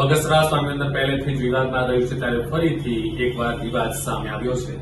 બગસરા સ્વામિનારાયણ પહેલેથી જ વિવાદમાં રહ્યું છે ત્યારે ફરીથી એકવાર વિવાદ સામે આવ્યો છે.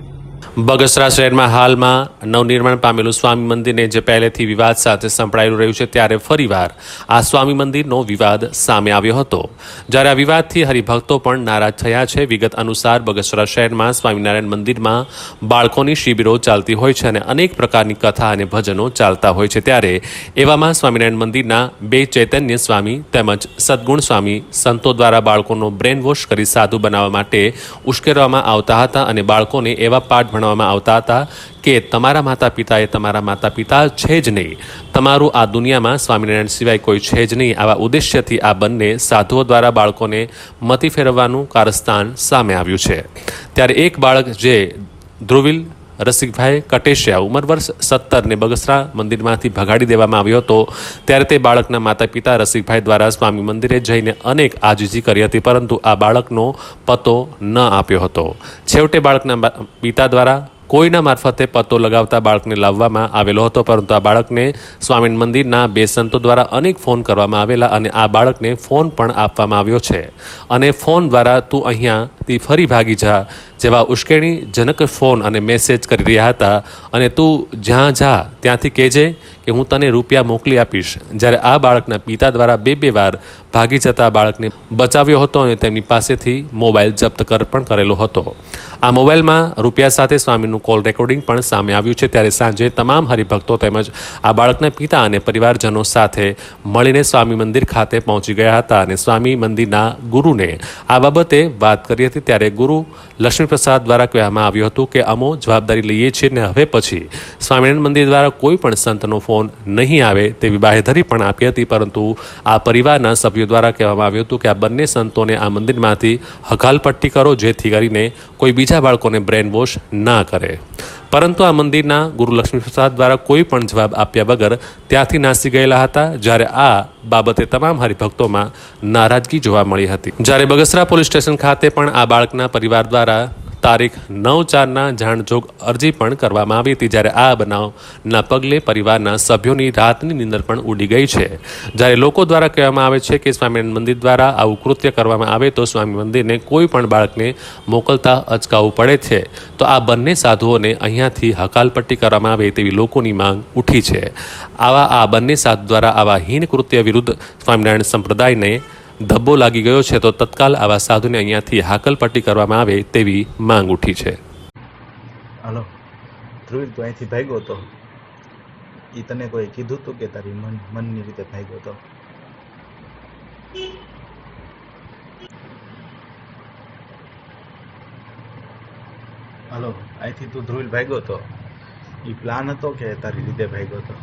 બગસરા શહેરમાં હાલમાં નવનિર્માણ પામેલું સ્વામી મંદિરને જે પહેલેથી વિવાદ સાથે સંકળાયેલું રહ્યું છે, ત્યારે ફરીવાર આ સ્વામી મંદિરનો વિવાદ સામે આવ્યો હતો. જ્યારે આ વિવાદથી હરિભક્તો પણ નારાજ થયા છે, વિગત અનુસાર બગસરા શહેરમાં સ્વામિનારાયણ મંદિરમાં બાળકોની શિબિરો ચાલતી હોય છે અને અનેક પ્રકારની કથા અને ભજનો ચાલતા હોય છે. ત્યારે એવામાં સ્વામિનારાયણ મંદિરના બે ચૈતન્ય સ્વામી તેમજ સદગુણ સ્વામી સંતો દ્વારા બાળકોનો બ્રેન વોશ કરી સાધુ બનાવવા માટે ઉશ્કેરવામાં આવતા હતા અને બાળકોને એવા પાઠ ભણવામાં આવતા હતા કે તમારા માતા પિતા એ તમારા માતા પિતા છે જ નહીં. તમારું આ દુનિયામાં સ્વામિનારાયણ સિવાય કોઈ છે જ નહીં. આવા ઉદ્દેશ્યથી આ બંને સાધુઓ દ્વારા બાળકોને મતી ફેરવવાનું કારસ્તાન સામે આવ્યું છે. ત્યારે એક બાળક જે ધ્રુવિલ રસિકભાઈ કટેશિયા, ઉંમર વર્ષ સત્તરને બગસરા મંદિરમાંથી ભગાડી દેવામાં આવ્યો હતો. ત્યારે તે બાળકના માતા પિતા રસિકભાઈ દ્વારા સ્વામી મંદિરે જઈને અનેક આજીજી કરી હતી, પરંતુ આ બાળકનો પતો ન આપ્યો હતો. છેવટે બાળકના પિતા દ્વારા કોઈના મારફતે પત્તો લગાવતા બાળકને લાવવામાં આવેલો હતો, પરંતુ આ બાળકને સ્વામી મંદિરના બે સંતો દ્વારા અનેક ફોન કરવામાં આવેલા અને આ બાળકને ફોન પણ આપવામાં આવ્યો છે. અને ફોન દ્વારા તું અહીંયાથી ફરી ભાગી જા, જેવા ઉશ્કેરણીજનક ફોન અને મેસેજ કરી રહ્યા હતા. અને તું જ્યાં જા, ત્યાંથી કહેજે કે હું તને રૂપિયા મોકલી આપીશ. જ્યારે આ બાળકના પિતા દ્વારા બે બે વાર ભાગી જતા બાળકને બચાવ્યો હતો અને તેમની પાસેથી મોબાઈલ જપ્ત કર, પણ કરેલો હતો. આ મોબાઈલમાં રૂપિયા સાથે સ્વામીનું કોલ રેકોર્ડિંગ પણ સામે આવ્યું છે. ત્યારે સાંજે તમામ હરિભક્તો તેમજ આ બાળકના પિતા અને પરિવારજનો સાથે મળીને સ્વામી મંદિર ખાતે પહોંચી ગયા હતા અને સ્વામી મંદિરના ગુરુને આ બાબતે વાત કરી હતી. ત્યારે ગુરુ લક્ષ્મીપ્રસાદ દ્વારા કહેવામાં આવ્યું હતું કે, અમો જવાબદારી લઈએ છીએ ને હવે પછી સ્વામિનારાયણ મંદિર દ્વારા કોઈ પણ સંતનો ફોન નહીં આવે તેવી બાહેધરી પણ આપી હતી, પરંતુ આ પરિવારના સભ્યો દ્વારા કહેવામાં આવ્યું હતું કે આ બંને સંતોને આ મંદિરમાંથી હકાલપટ્ટી કરો, જેથી કરીને કોઈ બીજા બાળકોને બ્રેન વોશ ના કરે. પરંતુ આ મંદિરના ગુરુ લક્ષ્મીપ્રસાદ દ્વારા કોઈ પણ જવાબ આપ્યા વગર ત્યાંથી નાસી ગયેલા હતા, જ્યારે આ બાબતે તમામ હરિભક્તોમાં નારાજગી જોવા મળી હતી. જ્યારે બગસરા પોલીસ સ્ટેશન ખાતે પણ આ બાળકના પરિવાર દ્વારા તારીખ નવ ચારના જાણજોગ અરજી પણ કરવામાં આવી હતી. જ્યારે આ બનાવના પગલે પરિવારના સભ્યોની રાતની નિંદર પણ ઉડી ગઈ છે. જ્યારે લોકો દ્વારા કહેવામાં આવે છે કે સ્વામિનારાયણ મંદિર દ્વારા આવું કૃત્ય કરવામાં આવે તો સ્વામી મંદિરને કોઈ પણ બાળકને મોકલતા અચકાવવું પડે છે. તો આ બંને સાધુઓને અહીંયાથી હકાલપટ્ટી કરવામાં આવે તેવી લોકોની માંગ ઉઠી છે. આવા આ બંને સાધુ દ્વારા આવા હીન કૃત્ય વિરુદ્ધ સ્વામિનારાયણ સંપ્રદાયને ધબ્બો લાગી ગયો છે તો તત્કાલ આવા સાધુને અહીંયાથી હાકલપટ્ટી કરવામાં આવે તેવી માંગ ઉઠી છે. હાલો. ધ્રુવિલ તું અહીંથી ભાગ્યો હતો એ તને કોઈ કીધું તું કે તારી મન મનની રીતે ભાગ્યો હતો હલો અહીંથી તું ધ્રુવિલ ભાગ્યો હતો એ પ્લાન હતો કે તારી રીતે ભાગ્યો હતો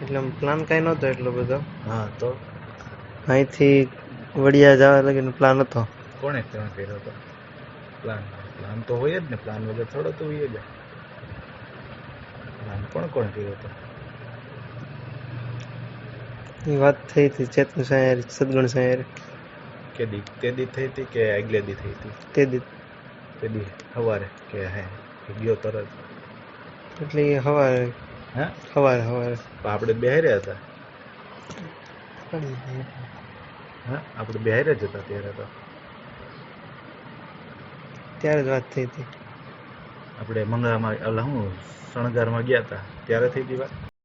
એટલે પ્લાન કાંઈ નહોતો એટલો બધો? હા તો? અહીંથી વડિયા જવા લગીનો પ્લાન હતો. કોણે પ્લાન કર્યો હતો? પ્લાન પ્લાન તો હોય જ ને પ્લાન વગર થોડો તો હોય જ. પ્લાન કોણ કોણ કર્યો હતો? એ વાત થઈ હતી ચેતન સાહેર સદગુણ સાહેર કે દી તે દી થઈ હતી કે આગલે દી થઈ હતી? તે દી. તે દી સવારે કે હે ગયો તરત? એટલે હવારે. સવારે હવારે સવારે આપણે બેહર્યા હતા? હા આપણે બેહાર્યા જ હતા ત્યારે તો. ત્યારે જ વાત થઈ હતી. આપણે મંગળામાં ઓલા હું શણગારમાં ગયા હતા. ત્યારે થઈ હતી વાત?